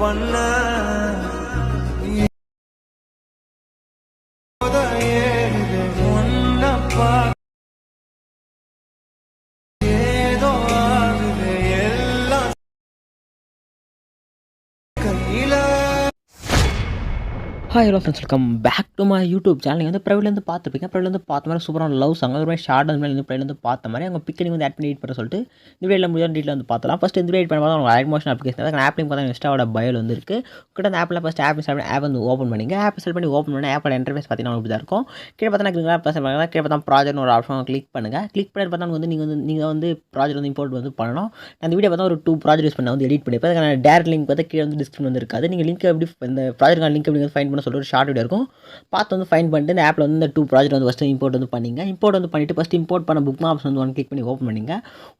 பண்ண hi hello friends welcome back to my YouTube channel நீங்கள் வந்து ப்ரைவேட்லேருந்து பார்த்துருப்பீங்க. ப்ரைவேட்லேருந்து பார்த்த மாதிரி சூப்பரான லவ் சாங் அது மாதிரி ஷார்ட் அந்த மாதிரி வந்து ப்ரைவேட்லேருந்து பார்த்த மாதிரி அவங்க பிக்கனிங் வந்து ஆட் பண்ணி எடிட் பண்ண சொல்லிட்டு இந்த வீடியோவில் முடிஞ்ச டீட்டில் வந்து பார்த்தலாம் ஃபஸ்ட் இந்த எடிட் பண்ணும்போது அவங்க ஆட் மோஷன் அப்ளிகேஷன் அதுக்கு ஆப்லையும் பார்த்தா இன்ஸ்டாவோட பயல் வந்து இருக்குது கிட்ட அந்த ஆப்பில் ஃபஸ்ட் ஆப் இன்ஸ்டால் ஆப் வந்து ஓப்பன் பண்ணிங்க. ஆப் செல் பண்ணி ஓப்பன் பண்ணி ஆப்போட இன்டர்ஃபேஸ் பார்த்தீங்கன்னா இப்படி தான் இருக்கும். கீழே பார்த்தா கிரீன் ப்ளஸ் பண்ணுங்க கீழே பார்த்தா ப்ராஜெக்ட் ஒரு ஆப்ஷன் கிளிக் பண்ணுங்கள் கிளிக் பண்ணி பார்த்தா வந்து நீங்கள் வந்து நீங்கள் வந்து ப்ராஜெக்ட் வந்து இம்போர்ட் வந்து பண்ணணும். அந்த வீடியோ பார்த்தா ஒரு டூ ப்ராஜெக்ட் யூஸ் பண்ண வந்து எடிட் பண்ணி அதுக்கான டேரக்ட் லிங்க் பார்த்தா கீழே வந்து டிஸ்கிரிப்ஷன் வந்து இருக்காது. நீங்கள் லிங்க் எப்படி இந்த ப்ராஜெக்ட் லிங்க் எப்படி ஃபைன் பண்ண சொல்லிட்டு ஒரு ஷார்ட் வீடியோ இருக்கும். பார்த்து வந்து ஃபைன் பண்ணிட்டு இந்த ஆப்பில் வந்து இந்த டூ ப்ராஜெக்ட் வந்து ஃபஸ்ட்டு இம்போர்ட் வந்து பண்ணிங்க. இம்போர்ட் வந்து பண்ணிட்டு ஃபஸ்ட் இம்போர்ட் பண்ண புக் மாப்ஸ் வந்து ஒன் கிளிக் பண்ணி ஓப்பன் பண்ணிங்க.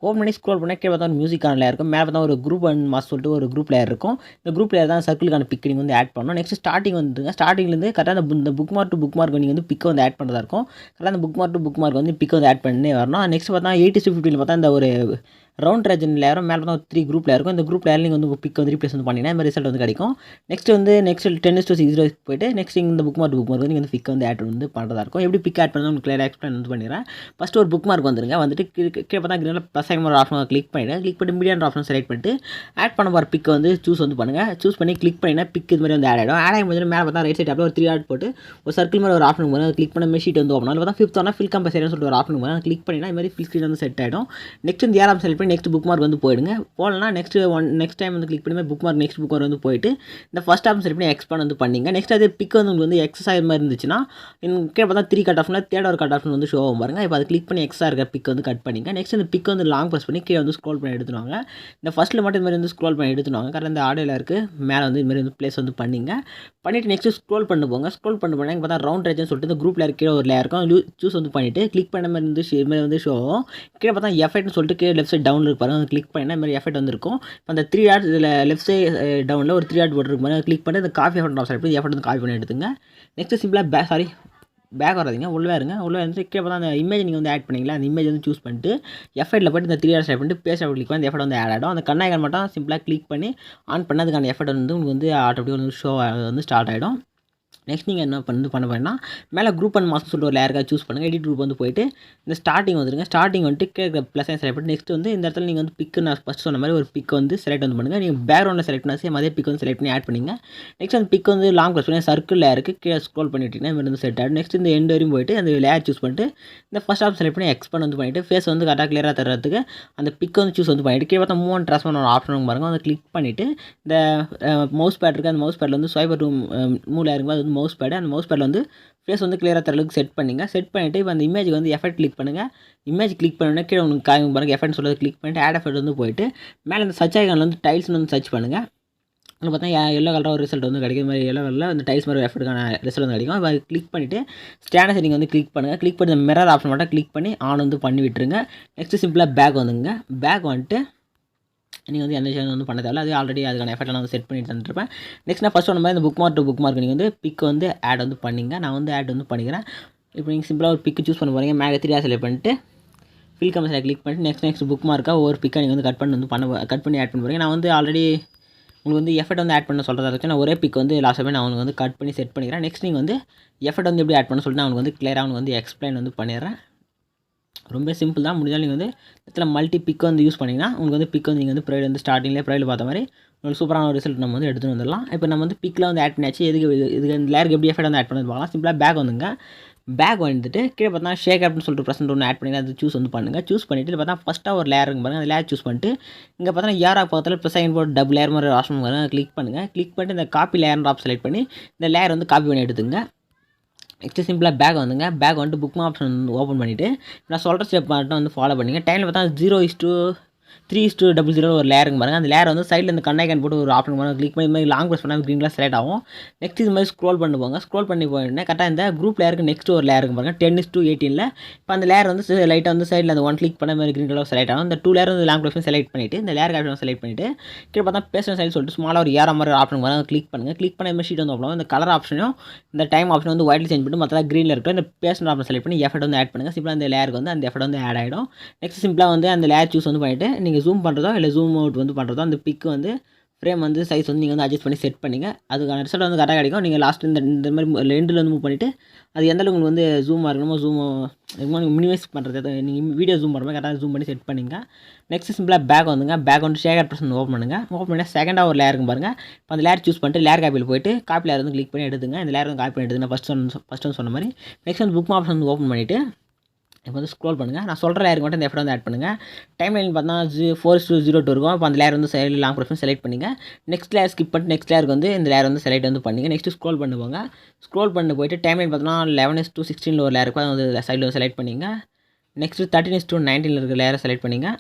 ஓப்பன் பண்ணி ஸ்க்ரோல் பண்ணால் கீழே பார்த்தா மியூசிக் ஆனில் இருக்கும். மேலே பார்த்தா ஒரு குரூப் அண்ட் மாஸ் சொல்லிட்டு ஒரு குரூப் லேயர் இருக்கும். இந்த குரூப் லேயர் தான் சர்க்கிளுக்கான பிக் நீங்கள் வந்து ஆட் பண்ணணும். நெக்ஸ்ட் ஸ்டார்டிங் வந்துருங்க. ஸ்டார்டிங்லேருந்து கரெக்டாக அந்த இந்த book mark to book mark நீங்கள் வந்து பிக் வந்து ஆட் பண்ணுறதா இருக்கும். கரெக்டாக அந்த book mark to book mark வந்து பிக் வந்து ஆட் பண்ணி வரணும். நெக்ஸ்ட் பார்த்தா எயிட்டி ஃபிஃப்டியில் பார்த்தா இந்த ஒரு ரவுண்ட் ரேஜன் லேயரும் மேலே பார்த்தா த்ரீ குரூப்பில் இருக்கும். இந்த குரூப் லேயர் நீங்கள் வந்து பிக் வந்து ரீப்ளேஸ் வந்து பண்ணிங்கன்னா இந்த ரிசல்ட் வந்து கிடைக்கும். நெக்ஸ்ட் வந்து நெக்ஸ்ட் டென் டு சிக்ஸ் போயிட்டு நெக்ஸ்ட் இந்த புக் மார்க் புக் மார்க் வந்து நீங்கள் வந்து பிக் வந்து ஆட் வந்து பண்ணுறதா இருக்கும். எப்படி பிக் ஆட் பண்ணுறது உங்களுக்கு கிளியர் எக்ஸ்பிளைன் வந்து பண்ணிடுறேன். ஃபஸ்ட்டு ஒரு புக் மார்க் வந்துருங்க. வந்துட்டு கீழே கீழே பார்த்தா கிரீனில் ப்ளஸ் ஐம் ஒரு ஆப்ஷன் கிளிக் பண்ணிவிட்டு கிளிக் பண்ணி மீடியம் ஆப்ஷன் செலக்ட் பண்ணிட்டு ஆட் பண்ண போகிற பிக் வந்து சூஸ் வந்து பண்ணுங்கள் சூஸ் பண்ணி கிளிக் பண்ணினா பிக் இது மாதிரி வந்து ஆட் ஆகிடும் ஆட் ஆகும் போது மேலே பார்த்தா ரைட் சைட் ஒரு த்ரீ ஆட் போட்டு ஒரு சர்க்கிள் மாதிரி ஒரு ஆப்ஷன் போது கிளிக் பண்ண மெஷீட் வந்து ஓப்பன் பார்த்தா ஃபிஃப்த் ஆனால் ஃபில் கம்பல்சரின்னு சொல்லிட்டு ஒரு ஆப்ஷன் போது கிளிக் பண்ணினா இது மாதிரி ஃபில் ஸ்க்ரீன் வந்து செட் ஆகிடும் நெக்ஸ்ட் வந்து ஏழாம் செலக்ட் பண்ணி நெக்ஸ்ட் புக் மார்க் வந்து போயிடுங்க. போகலன்னா நெக்ஸ்ட் ஒன் நெக்ஸ்ட் டைம் வந்து கிளிக் பண்ணி book mark next book mark வந்து போயிட்டு இந்த ஃபஸ்ட் ஆப்ஷன் சரி பண்ணி எக்ஸ்பாண்ட் வந்து பண்ணிங்க. நெக்ஸ்ட் அது பிக் வந்து உங்களுக்கு வந்து எக்ஸஸ் ஆகிற மாதிரி இருந்துச்சுன்னா கீழே பார்த்தா த்ரீ கட் ஆஃப்னா தேர்ட் ஒரு கட் ஆஃப் வந்து ஷோ ஆகும் பாருங்கள் இப்போ அது கிளிக் பண்ணி எக்ஸ்ட்ரா இருக்க பிக் வந்து கட் பண்ணிங்க. நெக்ஸ்ட் இந்த பிக் வந்து லாங் ப்ரெஸ் பண்ணி கீழே வந்து ஸ்க்ரோல் பண்ணி எடுத்துவாங்க இந்த ஃபஸ்ட்டில் மட்டும் இதுமாதிரி வந்து ஸ்க்ரோல் பண்ணி எடுத்துவாங்க கரெக்டாக இந்த ஆடியோவில் இருக்குது மேலே வந்து இதுமாதிரி வந்து ப்ளேஸ் வந்து பண்ணிங்க. பண்ணிவிட்டு நெக்ஸ்ட் ஸ்க்ரோல் பண்ணி போங்க. ஸ்க்ரோல் பண்ணி போனால் பார்த்தா ரவுண்ட் ரேஜ்னு சொல்லிட்டு இந்த குரூப் லேயர் கீழே ஒரு லேயர் இருக்கும். சூஸ் வந்து பண்ணிவிட்டு கிளிக் பண்ண மாதிரி வந்து இது மாதிரி வந்து ஷோ ஆகும். கீழே பார்த்தா எஃபெக்ட்னு சொல்லிட்டு கீழே லெஃப்ட் சைட் டவுன் டவுனில் இருப்பாரு வந்து கிளிக் பண்ணினா இந்த மாதிரி எஃபெக்ட் வந்துருக்கும். இப்போ அந்த த்ரீ ஆட் இதில் லெஃப்ட் சைட் டவுனில் ஒரு த்ரீ ஆட் போட்டுருக்கு மாதிரி கிளிக் பண்ணி அந்த copy effect of side effect வந்து காஃபி பண்ணி எடுத்துங்க. நெக்ஸ்ட் சிம்பிளாக பே சாரி பேக் வராதிங்க. உள்ளே இருங்க. உள்ளே இருந்து கீழே பார்த்தா அந்த இமேஜ் நீங்கள் வந்து ஆட் பண்ணிங்களா? அந்த இமேஜ் வந்து சூஸ் பண்ணிட்டு எஃபெக்ட்டில் போய்ட்டு இந்த த்ரீ ஆர் செலக்ட் பண்ணிட்டு பேஸ் கிளிக் பண்ணி அந்த எஃபெக்ட் வந்து ஆட் ஆகிடும் அந்த கண்ணாய்கன் மட்டும் சிம்பிளாக கிளிக் பண்ணி ஆன் பண்ணதுக்கான எஃபெக்ட் வந்து உங்களுக்கு வந்து ஆட்டோமேட்டிக் வந்து ஷோ வந்து ஸ்டார்ட் ஆகிடும் நெக்ஸ்ட் நீங்கள் என்ன பண்ணி பண்ண போறீங்கன்னா மேலே குரூப் அண்ட் மாஸ்க் சொல்லிட்டு ஒரு லேயருக்காக சூஸ் பண்ணுங்கள் எடிட் குரூப் வந்து போயிட்டு இந்த ஸ்டார்டிங் வந்துருங்க. ஸ்டார்டிங் வந்துட்டு கேட்குற ப்ளஸ் செலக்ட் பண்ணி நெக்ஸ்ட் வந்து இந்த இடத்துல நீங்கள் வந்து பிக்கு நான் ஃபஸ்ட் சொன்ன மாதிரி ஒரு பிக் வந்து செலக்ட் வந்து பண்ணுங்கள் நீங்கள் பேக்ரவுண்டில் செலக்ட் பண்ணி சேம் அதே பிக் வந்து செலக்ட் பண்ணி ஆட் பண்ணிங்க. நெக்ஸ்ட் அந்த பிக் வந்து லாங் கிளாஸ் பண்ணி சர்க்கிள் லேயருக்கு கீழே ஸ்க்ரோல் பண்ணிட்டீங்கன்னா இது வந்து செட் ஆகிடும் நெக்ஸ்ட் இந்த எண்டு வரையும் போயிட்டு அந்த லேயர் சூஸ் பண்ணிட்டு இந்த ஃபஸ்ட் ஆப் செலக்ட் பண்ணி எக்ஸ்பெண்ட் வந்து பண்ணிவிட்டு ஃபேஸ் வந்து கரெக்டாக கிளியராக தரத்துக்கு அந்த பிக் வந்து சூஸ் வந்து பண்ணிவிட்டு கீழே பார்த்தா மூவ் அண்ட் பண்ண ஒரு ஆப்ஷன் பாருங்கள் அதை கிளிக் பண்ணிவிட்டு இந்த மவுஸ் பேட் இருக்குது அந்த மவுஸ் பேட்டில் வந்து ஸ்வைபர் ரூம் மூவில் இருக்கும்போது அது வந்து மவுஸ் பேடு அந்த மவுஸ் பேடில் வந்து ஃபேஸ் வந்து கிளியராக தர அளவுக்கு செட் பண்ணிங்க. செட் பண்ணிவிட்டு இப்போ அந்த இமேஜ் வந்து எஃபெக்ட் கிளிக் பண்ணுங்கள் இமேஜ் கிளிக் பண்ணோன்னே கீழே உங்களுக்கு காய்க்கும் பாருங்கள் எஃபெக்ட் சொல்லுறது கிளிக் பண்ணிட்டு ஆட் எஃபெக்ட் வந்து போயிட்டு மேலே இந்த சர்ச் ஐக்கானில் வந்து டைல்ஸ்னு வந்து சர்ச் பண்ணுங்கள் உங்களுக்கு பார்த்தா எல்லோ கலராக ஒரு ரிசல்ட் வந்து கிடைக்கும் மாதிரி எல்லோ கலரில் அந்த டைல்ஸ் மாதிரி எஃபெக்ட்டுக்கான ரிசல்ட் வந்து கிடைக்கும். அதை கிளிக் பண்ணிவிட்டு ஸ்டாண்டர் செட்டிங் வந்து கிளிக் பண்ணுங்கள் கிளிக் பண்ணி மிரர் ஆப்ஷன் மட்டும் கிளிக் பண்ணி ஆன் வந்து பண்ணி விட்டுருங்க. நெக்ஸ்ட்டு சிம்பிளாக பேக் வந்துங்க. பேக் வந்துட்டு நீங்கள் வந்து எந்த விஷயம் வந்து பண்ண தேவையில்ல அது ஆல்ரெடி அதுக்கான எஃபெக்ட் நான் வந்து செட் பண்ணிட்டு தந்துருப்பேன் நெக்ஸ்ட் நான் ஃபஸ்ட் ஒன்று மாதிரி இந்த book mark to book mark நீங்கள் வந்து பிக் வந்து ஆட் வந்து பண்ணிங்க. நான் வந்து ஆட் வந்து பண்ணிக்கிறேன். இப்போ நீங்கள் சிம்பிளாக ஒரு பிக்கு சூஸ் பண்ண போகிறீங்க மேலே த்ரீயாக செலக்ட் பண்ணிட்டு ஃபில் கம்மியாக கிளிக் பண்ணிட்டு நெக்ஸ்ட் நெக்ஸ்ட் புக் மார்க்காக ஒரு பிக்கை நீங்கள் வந்து கட் பண்ணி வந்து பண்ண கட் பண்ணி ஆட் பண்ண போகிறீங்க நான் வந்து ஆல்ரெடி உங்களுக்கு வந்து எஃபெக்ட் வந்து ஆட் பண்ண சொல்கிறதா இருந்துச்சு நான் ஒரே பிக் வந்து லாஸ்ட் நான் உங்களுக்கு வந்து கட் பண்ணி செட் பண்ணிக்கிறேன். நெக்ஸ்ட் நீங்கள் வந்து எஃபர்ட் வந்து எப்படி ஆட் பண்ண சொல்லிட்டு நான் உங்களுக்கு வந்து கிளியராக வந்து எக்ஸ்பிளைன் வந்து பண்ணிடுறேன். ரொம்ப சிம்பிள் தான். முடிஞ்சாலும் நீங்கள் வந்து இடத்துல மல்டி பிக் வந்து யூஸ் பண்ணிங்கன்னா உங்களுக்கு வந்து பிக் வந்து நீங்கள் வந்து ப்ரைவேட் வந்து ஸ்டார்டிங்லேயே ப்ரைவேட் பார்த்த மாதிரி உங்களுக்கு சூப்பரான ஒரு ரிசல்ட் நம்ம வந்து எடுத்துகிட்டு வந்துடலாம். இப்போ நம்ம வந்து பிக்கில் வந்து ஆட் பண்ணியாச்சு எதுக்கு இது- இதுக்கு இந்த லேருக்கு எப்படி எஃபெக்ட் வந்து ஆட் பண்ணி பார்க்கலாம். சிம்பிளாக பேக் வந்துங்க. பேக் வந்துட்டு கீழே பார்த்தா ஷேக் அப்படின்னு சொல்லிட்டு ப்ரெசென்ட் ஒன்று ஆட் பண்ணி அது சூஸ் வந்து பண்ணுங்கள் சூஸ் பண்ணிவிட்டு பார்த்தா ஃபஸ்ட்டாக ஒரு லேயருங்க பாருங்கள் அந்த லேயர் சூஸ் பண்ணிட்டு இங்கே பார்த்தா யாரா பக்கத்தில் plus second port double layer மாதிரி ஆப்ஷன் பாருங்கள் கிளிக் பண்ணுங்கள் கிளிக் பண்ணிட்டு இந்த காப்பி லேயர் ஆப் செலக்ட் பண்ணி இந்த லேயர் வந்து காப்பி பண்ணி எடுத்துங்க நெக்ஸ்ட்டு சிம்பிளாக பேக் வந்துங்க. பேக் வந்துட்டு புக் ஆப்ஷன் வந்து ஓப்பன் பண்ணிவிட்டு நான் சொல்கிற ஸ்டெப் மட்டும் வந்து ஃபாலோ பண்ணிங்க. டைமில் பார்த்தா zero is two three two double zero ஒரு லேருங்க பாருங்க. அந்த லேர் வந்து சைடில் இந்த கண்ணாய்க்கான் போட்டு ஒரு ஆப்ஷன் பண்ணுவாங்க கிளிக் பண்ணி மாதிரி லாங் ப்ரெஸ் பண்ணால் க்ரீன் கலர் செலக்ட் ஆகும். நெக்ஸ்ட் இது மாதிரி ஸ்க்ரோல் பண்ணி போங்க ஸ்க்ரோல் பண்ணி போயிட்டு கரெக்டாக இந்த குரூப் லேருக்கு நெக்ஸ்ட் ஒரு லேருக்கு பாருங்க. டென் இஸ் டூ எயிட்டீனில் இப்போ அந்த லேர் வந்து லைட்டாக வந்து சைடில் அந்த ஒன் கிளிக் பண்ண மாதிரி க்ரீன் கலர் செலக்ட் ஆகும். இந்த டூ லேர் வந்து லாங் ப்ரெஸ் செலக்ட் பண்ணிவிட்டு இந்த லேர் ஆப்ஷன் செலக்ட் பண்ணிவிட்டு கீழே பார்த்தா பேசுகிற சைடு சொல்லிட்டு ஸ்மாலாக ஒரு ஏற மாதிரி ஆப்ஷன் பாருங்கள் கிளிக் பண்ணுங்கள் கிளிக் பண்ண மாதிரி ஷீட் வந்து இந்த கலர் ஆப்ஷனும் இந்த டைம் ஆப்ஷன் வந்து ஒயிட்ல சேஞ்ச் பண்ணிட்டு மற்ற க்ரீனில் இருக்கும் இந்த பேசுகிற ஆப்ஷன் செலக்ட் பண்ணி எஃபர்ட் வந்து ஆட் பண்ணுங்கள் சிம்பிளாக அந்த லேருக்கு வந்து அந்த எஃபர்ட் வந்து ஆட் ஆகிடும் நெக்ஸ்ட் சிம்பிளாக வந்து அந்த லேர் சூஸ் வந்து பண்ணிவிட்டு நீங்கள் ஜூம் பண்ணுறதோ இல்லை ஜூம் அவுட் வந்து பண்ணுறதோ அந்த பிக் வந்து ஃப்ரேம் வந்து சைஸ் வந்து நீங்கள் வந்து அட்ஜஸ்ட் பண்ணி செட் பண்ணிங்க. அதுக்கான ரிசல்ட் வந்து கரெக்டாக கிடைக்கும். நீங்கள் லாஸ்ட் இந்த இந்த மாதிரி ரெண்டில் வந்து மூவ் பண்ணிவிட்டு அது எந்த அளவுக்கு உங்களுக்கு வந்து ஜூமாக இருக்கணுமோ ஜூம் நீங்கள் மினிமைஸ் பண்ணுறது நீங்கள் வீடியோ ஜூம் பண்ணுற மாதிரி கரெக்டாக ஜூம் பண்ணி செட் பண்ணிங்க. நெக்ஸ்ட் சிம்பிளாக பேக் வந்துங்க. பேக் வந்து ஷேகர் பர்சன் ஓப்பன் பண்ணுங்கள் ஓப்பன் பண்ணி செகண்டாக ஒரு லேர் இருக்கும் பாருங்கள் இப்போ அந்த லேர் சூஸ் பண்ணிட்டு லேர் காப்பியில் போயிட்டு காப்பி லேர் வந்து கிளிக் பண்ணி எடுத்துங்க. இந்த லேர் வந்து காப்பி பண்ணி எடுத்துங்க. ஃபஸ்ட் ஒன் ஃபஸ்ட் ஒன் சொன்ன மாதிரி. நெக்ஸ்ட் வந்து புக் ஆப்ஷன் வந்து ஓப்பன் பண்ணிவிட்டு இப்போ வந்து ஸ்க்ரோல் பண்ணுங்கள் நான் சொல்கிற லேயருக்கு மட்டும் இந்த எஃபர்ட் வந்து ஆட் பண்ணுங்கள் டைம் லைன் பார்த்தா G four two zero two இருக்கும். அப்போ அந்த லேயர் வந்து சைடில் லாங் ப்ரெஸ் செலக்ட் பண்ணிங்க. நெக்ஸ்ட் லேர் ஸ்கிப் பண்ணிட்டு நெக்ஸ்ட் லேயருக்கு வந்து இந்த லேர் வந்து செலக்ட் வந்து பண்ணுங்கள் நெக்ஸ்ட் ஸ்க்ரோல் பண்ணுவாங்க ஸ்க்ரோல் பண்ணி போயிட்டு டைம் லைன் பார்த்தோன்னா லெவன் இஸ் டூ சிக்ஸ்டீனில் ஒரு லேர் இருக்கும். வந்து சைடில் வந்து செலக்ட் பண்ணிங்க. நெக்ஸ்ட் தேர்ட்டின் இஸ் டூ நைன்டீனில் இருக்கிற லேயரை செலக்ட் பண்ணிங்க.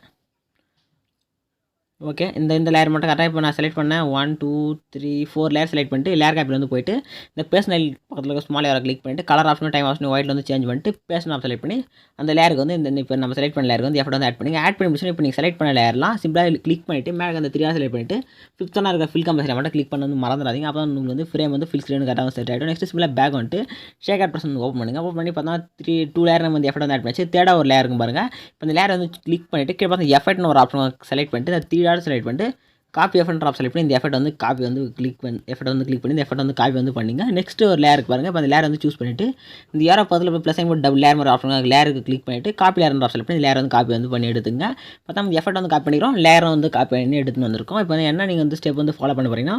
ஓகே இந்த இந்த லேயர் மட்டும் கரெக்டாக இப்போ நான் செலக்ட் பண்ணேன் one two three four layer select பண்ணிட்டு லேயர் காப்பில் வந்து போயிட்டு இந்த பேர்சனல் பக்கத்தில் இருக்க ஸ்மால் லேயரை கிளிக் பண்ணிட்டு கலர் ஆப்ஷன் டைம் ஆப்ஷன் ஒயிட்டில் வந்து சேஞ்ச் பண்ணிட்டு பேர்சன் ஆப் செலக்ட் பண்ணி அந்த லேயருக்கு வந்து இந்த இப்போ நம்ம செலக்ட் பண்ண லேயருக்கு வந்து எஃபர்ட் வந்து ஆட் பண்ணி ஆட் பண்ணி முடிச்சு இப்போ நீங்கள் செலக்ட் பண்ண லேயர்லாம் சிம்பிளாக கிளிக் பண்ணிவிட்டு மேலே அந்த த்ரீ செலக்ட் பண்ணிட்டு ஃபிஃப்த்தான இருக்க ஃபில் கம்பெனி மட்டும் கிளிக் பண்ண வந்து மறந்துடாதீங்க. அப்போ தான் உங்களுக்கு வந்து ஃப்ரேம் வந்து ஃபில் ஸ்க்ரீன் கரெக்டாக செட் ஆகிடும் நெக்ஸ்ட் சிம்பிளாக பேக் வந்துட்டு ஷேக் ஆட் பர்சன் ஓப்பன் பண்ணுங்கள் ஓப்பன் பண்ணி பார்த்தா த்ரீ டூ லேயர் நம்ம வந்து எஃபர்ட் வந்து ஆட் பண்ணிச்சு தேர்டாக ஒரு லேயர் பாருங்கள் இப்போ இந்த லேயர் வந்து கிளிக் பண்ணிவிட்டு கீழே பார்த்தா எஃபர்ட்னு ஒரு ஆப்ஷன் செலக்ட் பண்ணிட்டு இந்த த்ரீ டாட் செலக்ட் பண்ணிட்டு காப்பி எஃபெக்ட் ட்ராப் செலக்ட் பண்ணி இந்த எஃபெக்ட் வந்து காப்பி வந்து கிளிக் பண்ணி எஃபெக்ட் வந்து கிளிக் பண்ணி இந்த எஃபெக்ட் வந்து காப்பி வந்து பண்ணிங்க. நெக்ஸ்ட் ஒரு லேருக்கு பாருங்கள் இப்போ அந்த லேர் வந்து சூஸ் பண்ணிவிட்டு இந்த ஏரோ பக்கத்தில் இப்போ ப்ளஸ் போட்டு டபுள் லேர் மாதிரி ஆப்ஷன் லேருக்கு கிளிக் பண்ணிவிட்டு காப்பி லேர் ட்ராப் செலக்ட் பண்ணி லேர் வந்து காப்பி வந்து பண்ணி எடுத்துங்க. பார்த்தா நம்ம எஃபெக்ட் வந்து காப்பி பண்ணிக்கிறோம். லேரை வந்து காப்பி பண்ணி எடுத்துன்னு வந்திருக்கோம். இப்போ வந்து என்ன நீங்கள் வந்து ஸ்டெப் வந்து ஃபாலோ பண்ண போகிறீங்கன்னா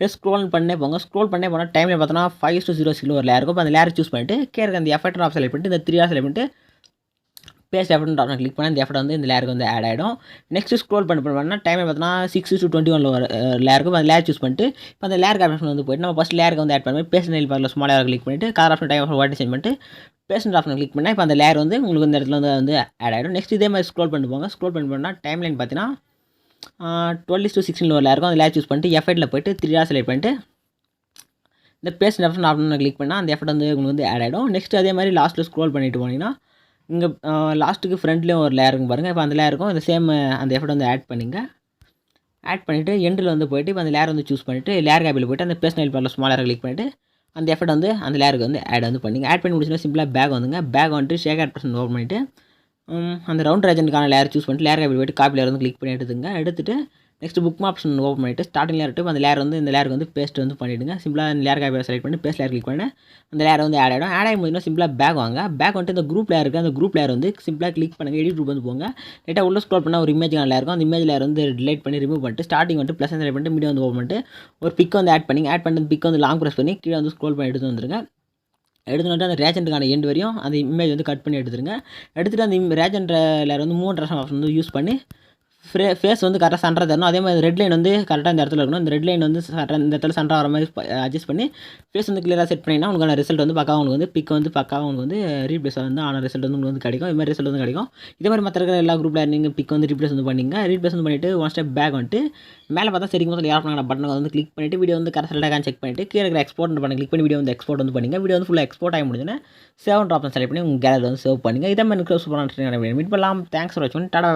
ப்ளஸ் ஸ்க்ரோல் பண்ணே போங்க. ஸ்க்ரோல் பண்ணே போனால் டைமில் பார்த்தோன்னா ஃபைவ் டு ஜீரோ சிக்ஸில் ஒரு லேர் இருக்கும். இப்போ அந்த லேர் சூஸ் பண்ணிட்டு கேட்க அந்த எஃபெக்ட் ஆஃப் செலக்ட் பண்ணிட்டு இந்த த்ரீ ஆர் செலக்ட் பண்ணிட்டு பேஸ்ட் எஃபர்ட் ஆப்ஷன் கிளிக் பண்ணி இந்த எஃபர்ட் வந்து இந்த லேருக்கு வந்து ஆட் ஆகிடும் நெக்ஸ்ட் ஸ்க்ரோல் பண்ணி பண்ணா டைம் பார்த்தீங்கன்னா சிக்ஸ் டு டுவெண்ட்டி ஒன் ஒரு லேருக்கு அந்த லேர் சூஸ் பண்ணிட்டு இப்போ அந்த லேருக்கு ஆப்ஷன் வந்து போய்ட்டு நம்ம ஃபஸ்ட் லேருக்கு வந்து ஆட் பண்ணி பேஸ்ட் நெல் பார்க்கல ஸ்மால் லேர் கிளிக் பண்ணிட்டு கலர் ஆப்ஷன் டைம் ஆஃப் வாட்டி சேஞ்ச் பண்ணிட்டு பேஸ்ட் ஆப்ஷன் கிளிக் பண்ணால் இப்போ அந்த லேர் வந்து உங்களுக்கு இந்த இடத்துல வந்து வந்து ஆட் ஆகிடும் நெக்ஸ்ட் இதே மாதிரி ஸ்க்ரோல் பண்ணி போங்க. ஸ்க்ரோல் பண்ணி போனால் டைம் லைன் பார்த்தீங்கன்னா டுவெல் டு சிக்ஸ்டின் ஒரு லேர் இருக்கும் அந்த லேர் சூஸ் பண்ணிட்டு எஃபர்ட்டில் போயிட்டு த்ரீ ஆர் செலக்ட் பண்ணிட்டு இந்த பேஸ்ட் ஆப்ஷன் ஆப்ஷன் கிளிக் பண்ணால் அந்த எஃபர்ட் வந்து உங்களுக்கு வந்து ஆட் ஆகிடும் நெக்ஸ்ட் அதே மாதிரி லாஸ்ட்டில் ஸ்க்ரோல் பண்ணிட்டு போனீங்கன்னா இங்கே லாஸ்ட்டுக்கு ஃப்ரண்ட்லேயும் ஒரு லேர் பாருங்கள் இப்போ அந்த லேயருக்கும் இந்த சேம் அந்த எஃபர்ட் வந்து ஆட் பண்ணிங்க. ஆட் பண்ணிவிட்டு எண்டில் வந்து போயிட்டு இப்போ அந்த லேயர் வந்து சூஸ் பண்ணிவிட்டு லேர் கேபில் போய்ட்டு அந்த பேஸ்னல் பார்ல ஸ்மால் லேயர் கிளிக் பண்ணிவிட்டு அந்த எஃபர்ட் வந்து அந்த லேயருக்கு வந்து ஆட் வந்து பண்ணிங்க. ஆட் பண்ணி முடிச்சுன்னா சிம்பிளாக பேக் வந்துங்க. பேக் வந்துட்டு ஷேக் ஆட் பர்சன் ஓப்பன் பண்ணிவிட்டு அந்த ரவுண்ட் ரேஜனுக்கான லேயர் சூஸ் பண்ணிட்டு லேயர் கேபில் போய்ட்டு காப்பி வந்து கிளிக் பண்ணி எடுத்துங்க எடுத்துகிட்டு நெக்ஸ்ட் புக் ஆப்ஷன் ஓப்பன் பண்ணிவிட்டு ஸ்டார்டிங் லேயர் டூ அந்த லேயர் வந்து இந்த லேயருக்கு வந்து பேஸ்ட் வந்து பண்ணிவிடுங்க சிம்பிளாக இந்த லேயர் காப்பி செலக்ட் பண்ணி பேஸ்ட் லேயர் கிளிக் பண்ணி. அந்த லேர் வந்து ஆட் ஆகிடும் ஆட் ஆகும் முடியும்னா சிம்பிளாக பேக் வாங்க. பேக் வந்துட்டு இந்த குரூப் லேயர் இருக்குது அந்த குரூப் லேயர் வந்து சிம்பிளாக கிளிக் பண்ணுங்கள் எடிட் குரூப் வந்து போங்க. லைட்டாக உள்ள ஸ்க்ரோல் பண்ணால் ஒரு இமேஜ் லேர் இருக்கும். அந்த இமேஜ் லேயர் வந்து டிலேட் பண்ணி ரிமூவ் பண்ணிட்டு ஸ்டார்டிங் வந்துட்டு ப்ளஸ் செலக்ட் பண்ணிட்டு மீடியம் வந்து ஓப்பன் பண்ணிட்டு ஒரு பிக் வந்து ஆட் பண்ணி ஆட் பண்ணி பிக் வந்து லாங் ப்ரெஸ் பண்ணி கீழே வந்து ஸ்க்ரோல் பண்ணி எடுத்து வந்துருங்க. எடுத்துட்டு அந்த ரேஜென்ட்டுக்கான எண்டு வரையும் அந்த இமேஜ் வந்து கட் பண்ணி எடுத்துருங்க. எடுத்துகிட்டு அந்த ரேஜென்ட் லேர் வந்து மூணு ரசம் ஆப்ஷன் வந்து யூஸ் பண்ணி ஃப்ரே ஃபேஸ் வந்து கரெக்டாக சண்டை தரணும். அதே மாதிரி ரெட் லைன் வந்து கரெக்டாக இந்த இடத்துல இருக்கணும். இந்த ரெட் லைன் வந்து கரெக்டாக இந்த இடத்துல சண்டை வர மாதிரி அட்ஜஸ்ட் பண்ணி ஃபேஸ் வந்து கிளியராக செட் பண்ணிங்கன்னா உங்களுக்கான ரிசல்ட் வந்து பக்கா உங்களுக்கு வந்து பிக் வந்து பக்காவாக உங்களுக்கு வந்து ரீப்ளேஸ் வந்து ஆன ரிசல்ட் வந்து உங்களுக்கு வந்து கிடைக்கும். இது மாதிரி ரிசல்ட் வந்து கிடைக்கும். இதே மாதிரி மற்ற இருக்கிற எல்லா குரூப்பில் நீங்கள் பிக் வந்து ரீப்ளேஸ் வந்து பண்ணிங்க. ரீப்ளேஸ் வந்து பண்ணிவிட்டு ஒன் ஸ்டெப் பேக் வந்துட்டு மேலே பார்த்தா சரிக்கும் சொல்லி யார் பண்ண பட்டனை வந்து கிளிக் பண்ணிவிட்டு வீடியோ வந்து கரெக்டாக செக் பண்ணிவிட்டு கீழே இருக்கிற எக்ஸ்போர்ட் பண்ணி கிளிக் பண்ணி வீடியோ வந்து எக்ஸ்போர்ட் வந்து பண்ணிங்க. வீடியோ வந்து ஃபுல்லாக எக்ஸ்போர்ட் ஆகி முடிஞ்சுன்னா சேவ் ட்ராப்ஸ் செலக்ட் பண்ணி உங்கள் கேலரி வந்து சேவ் பண்ணுங்கள் இதே மாதிரி சூப்பரான மீட் பண்ணலாம் தேங்க்ஸ் ஃபார் வாட்சிங் டாடா